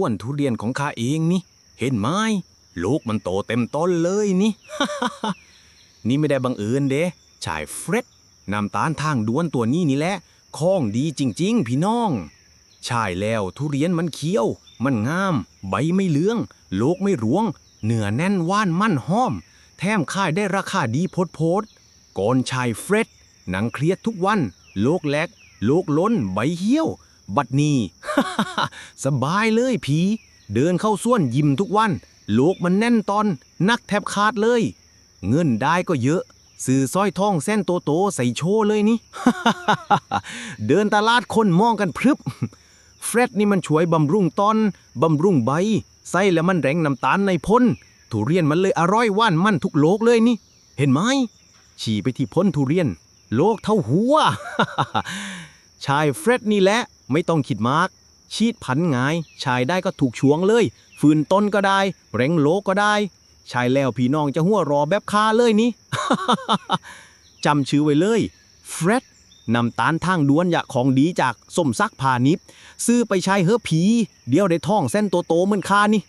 อ้วนทุเรียนของข้าเองนี่ เห็นไหมลูกมันโตเต็มต้นเลยนี่ นี่ไม่ได้บังเอิญเด้ชายเฟร็ดนำตาลทางด้วนตัวนี้นี่แหละข้องดีจริง ๆ พี่น้อง ใช่แล้วทุเรียนมันเคี้ยว มันงาม ใบไม่เหลือง โลกไม่รวง เนื้อแน่นว่านมั่นห้อม แถมค่ายได้ราคาดีโพดโพดก่อนชายเฟร็ดหนังเครียดทุกวัน โลกแลกโลกล้น ใบเหี่ยว บัดนี้ สบายเลยผี เดินเข้าส่วนยิ้มทุกวัน โลกมันแน่นตอน นักแทบขาดเลย เงินได้ก็เยอะ ซื้อสร้อยทองเส้นโตโตใส่โชว์เลยนี่ เดินตลาดคนมองกันพรึบ เฟรดนี่มันช่วยบำรุงตอน บำรุงใบ ไส้แล้วมันแรงน้ำตาลในพ้น ทุเรียนมันเลยอร่อยว่านมันทุกโลกเลยนี่ เห็นไหมฉี่ไปที่พ้นทุเรียน โลกเท่าหัว ชายเฟร็ดนี่แหละ ไม่ต้องคิดมาก ชีดพันงาย ชายได้ก็ถูกช่วงเลย ฟืนต้นก็ได้แรงโลก็ได้ ชายแล้วพี่น้องจะหัวรอแบบคาเลยนี่ จำชื่อไว้เลยเฟร็ดนำตาลทางด้วนอยากของดีจากสมซักพานิชซื้อไปใช้เฮ้อผี เดี๋ยวได้ท่องเส้นโตๆเหมือนคานี่